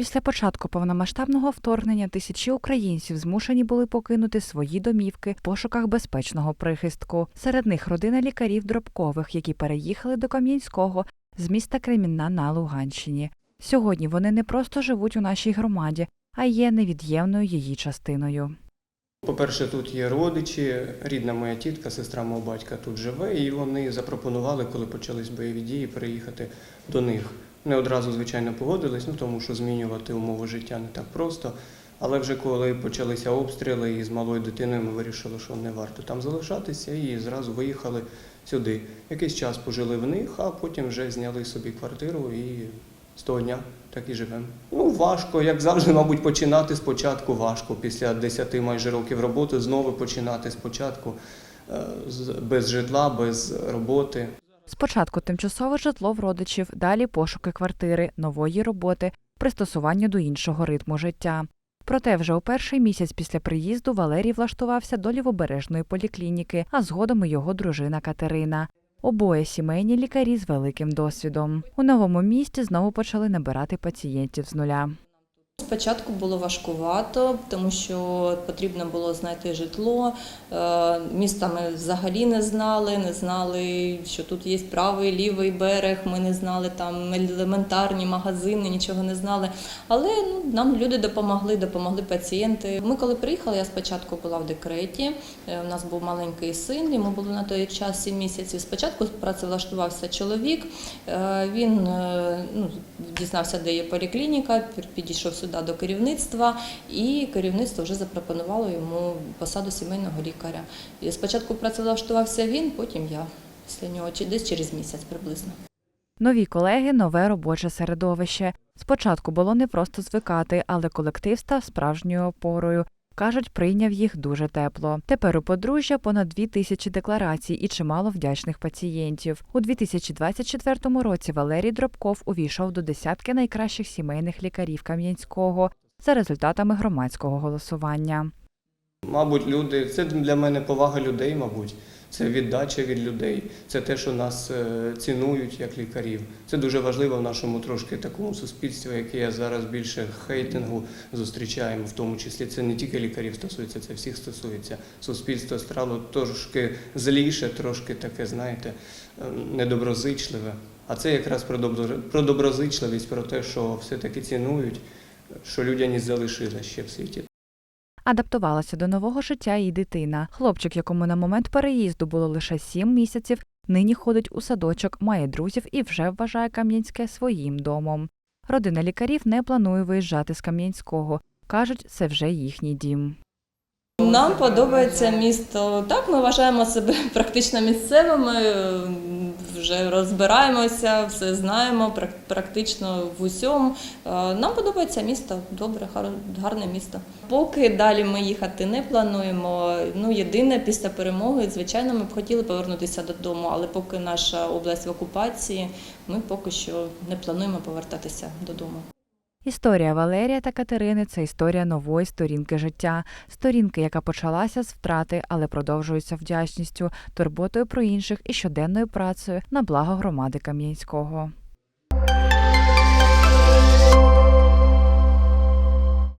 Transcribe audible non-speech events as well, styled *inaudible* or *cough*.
Після початку повномасштабного вторгнення тисячі українців змушені були покинути свої домівки в пошуках безпечного прихистку. Серед них родина лікарів Дробкових, які переїхали до Кам'янського з міста Кремінна на Луганщині. Сьогодні вони не просто живуть у нашій громаді, а є невід'ємною її частиною. По-перше, тут є родичі, рідна моя тітка, сестра мого батька тут живе, і вони запропонували, коли почались бойові дії, переїхати до них. Не одразу, звичайно, погодились, ну тому що змінювати умови життя не так просто. Але вже коли почалися обстріли і з малою дитиною ми вирішили, що не варто там залишатися, і зразу виїхали сюди. Якийсь час пожили в них, а потім вже зняли собі квартиру і з того дня так і живемо. Ну, важко, як завжди, мабуть, починати спочатку важко. Після 10 майже років роботи знову починати спочатку е, без житла, без роботи. Спочатку тимчасове житло в родичів, далі пошуки квартири, нової роботи, пристосування до іншого ритму життя. Проте вже у перший місяць після приїзду Валерій влаштувався до лівобережної поліклініки, а згодом і його дружина Катерина. Обоє сімейні лікарі з великим досвідом. У новому місті знову почали набирати пацієнтів з нуля. Спочатку було важкувато, тому що потрібно було знайти житло. Е, Міста ми взагалі не знали, не знали, що тут є правий, лівий берег. Ми не знали там елементарні магазини, нічого не знали. Але ну, нам люди допомогли, допомогли пацієнти. Ми коли приїхали, я спочатку була в декреті. е, У нас був маленький син, йому було на той час 7 місяців. Спочатку працевлаштувався чоловік. Е, Він ну, дізнався, де є поліклініка, підійшов сюди до керівництва, і керівництво вже запропонувало йому посаду сімейного лікаря. І спочатку працевлаштувався він, потім я після нього чи десь через місяць приблизно. Нові колеги, нове робоче середовище. Спочатку було не просто звикати, але колектив став справжньою опорою. Кажуть, прийняв їх дуже тепло. Тепер у подружжя понад дві тисячі декларацій і чимало вдячних пацієнтів. У 2024 році Валерій Дробков увійшов до десятки найкращих сімейних лікарів Кам'янського за результатами громадського голосування. Мабуть, люди це для мене повага людей, мабуть. Це віддача від людей, це те, що нас е, цінують як лікарів. Це дуже важливо в нашому трошки такому суспільстві, яке я зараз більше хейтингу зустрічаємо. В тому числі це не тільки лікарів стосується, це всіх стосується. Суспільство стало трошки зліше, трошки таке, знаєте, е, недоброзичливе. А це якраз про добро- про доброзичливість, про те, що все-таки цінують, що людяність залишилась ще в світі. Адаптувалася до нового життя і дитина. Хлопчик, якому на момент переїзду було лише сім місяців, нині ходить у садочок, має друзів і вже вважає Кам'янське своїм домом. Родина лікарів не планує виїжджати з Кам'янського. Кажуть, це вже їхній дім. Нам подобається місто. Так, ми вважаємо себе *laughs* практично місцевими, вже розбираємося, все знаємо, прак- практично в усьому. Нам подобається місто, добре, гарне місто. Поки далі ми їхати не плануємо. Ну, єдине, після перемоги, звичайно, ми б хотіли повернутися додому, але поки наша область в окупації, ми поки що не плануємо повертатися додому. Історія Валерія та Катерини це історія нової сторінки життя, сторінки, яка почалася з втрати, але продовжується вдячністю, турботою про інших і щоденною працею на благо громади Кам'янського.